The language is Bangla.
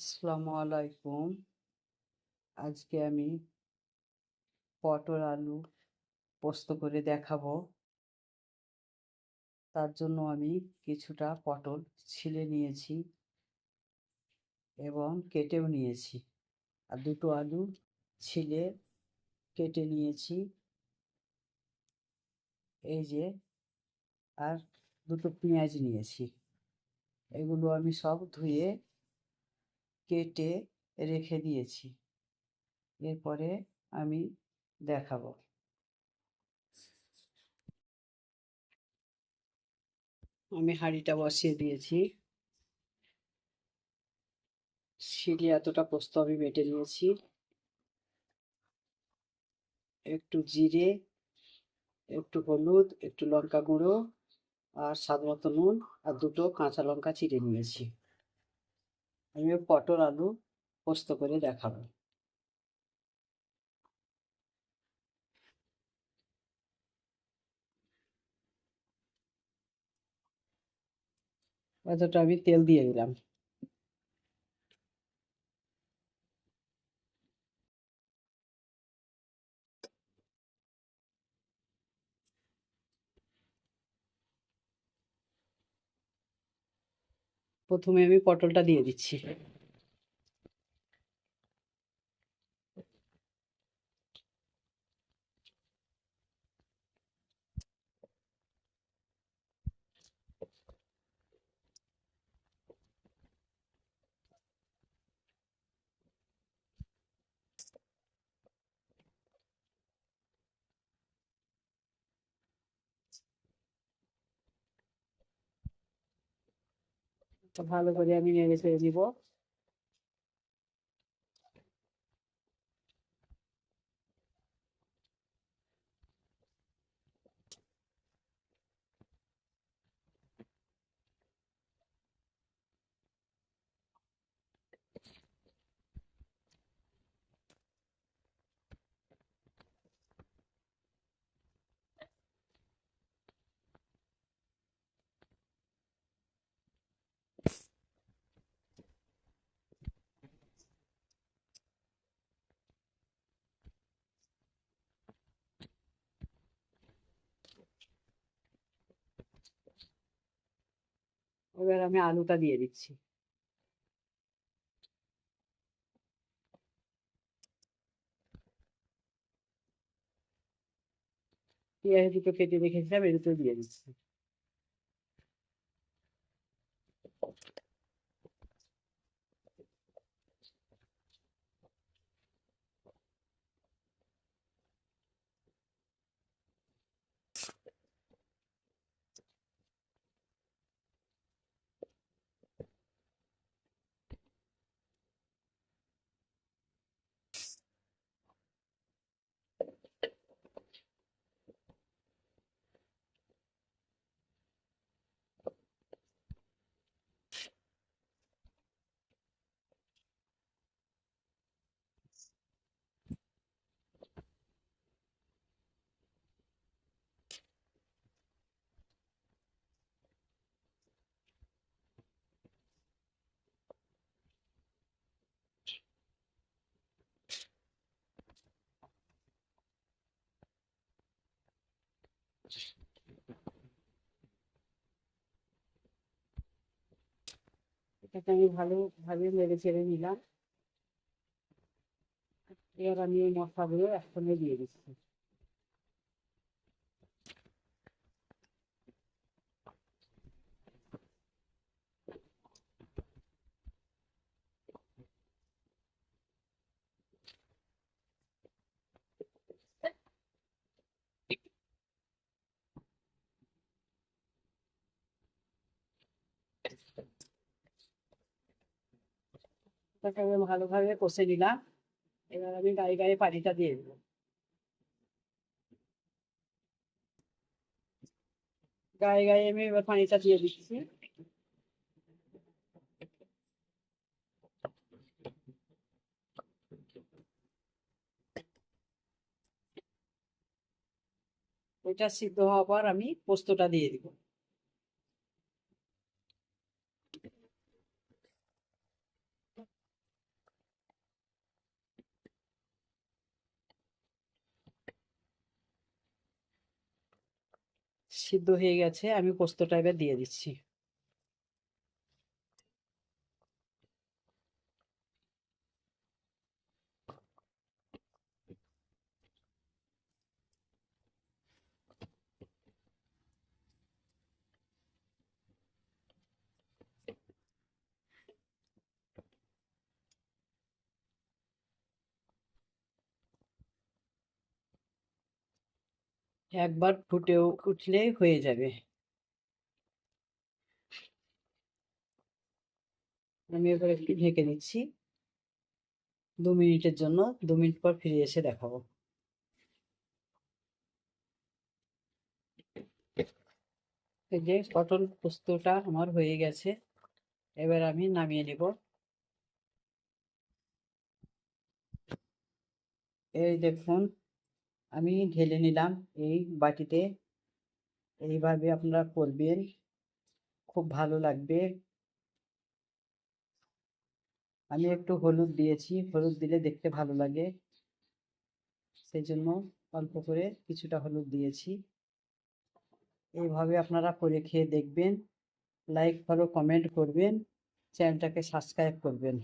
আসসালামু আলাইকুম। আজকে আমি পটল আলু পোস্ত করে দেখাবো। তার জন্য আমি কিছুটা পটল ছিলে নিয়েছি এবং কেটেও নিয়েছি। আর দুটো আলু ছিলে কেটে নিয়েছি। এই যে, আর দুটো পেঁয়াজ নিয়েছি। এগুলো আমি সব ধুয়ে কেটে রেখে দিয়েছি। এরপরে আমি দেখাবো। আমি হাঁড়িটা বসিয়ে দিয়েছি। শিলে এতটা পোস্ত আমি বেটে নিয়েছি। একটু জিরে, একটু হলুদ, একটু লঙ্কা গুঁড়ো আর স্বাদ মতো নুন আর দুটো কাঁচা লঙ্কা চিড়ে নিয়েছি। আমি পটল আলু পোস্ত করে দেখাবো। এতটা আমি তেল দিয়ে দিলাম। প্রথমে আমি পটলটা দিয়ে দিচ্ছি। ভালো করে আমি নেড়ে ছেড়ে দিব এবার আমি আলুটা দিয়ে দিচ্ছি পেঁয়াজ দুটো কেটে রেখেছিলাম এটাকে আমি ভালোভাবে মেরে ছেড়ে নিলাম। এবার আমি এই একসঙ্গে দিয়ে দিচ্ছি। আমি ভালোভাবে কষে নিলাম। এবার আমি গায়ে গায়ে পানিটা দিয়ে দেবো। গায়ে গায়ে আমি এবার পানিটা দিয়ে দিচ্ছি। ওইটা সিদ্ধ হওয়ার পর আমি পোস্তটা দিয়ে দিব। সিদ্ধ হয়ে গেছে আমি পোস্তটা এবার দিয়ে দিচ্ছি। একবার ফুটে উঠলে হয়ে যাবে। আমি এবার একটু ঢেকে দিচ্ছি দু মিনিটের জন্য, দু মিনিট পর ফিরে এসে দেখাবো। এই যে পটল পোস্তটা আমার হয়ে গেছে, এবার আমি নামিয়ে নিব। এই দেখুন আমি ঢেলে নিলাম এই বাটিতে। এইভাবে আপনারা করবেন। খুব ভালো লাগবে। আমি একটু হলুদ দিয়েছি। হলুদ দিলে দেখতে ভালো লাগে। সেই জন্য অল্প করে কিছুটা হলুদ দিয়েছি। এইভাবে আপনারা করে খেয়ে দেখবেন। লাইক, ফলো, কমেন্ট করবেন। চ্যানেলটাকে সাবস্ক্রাইব করবেন।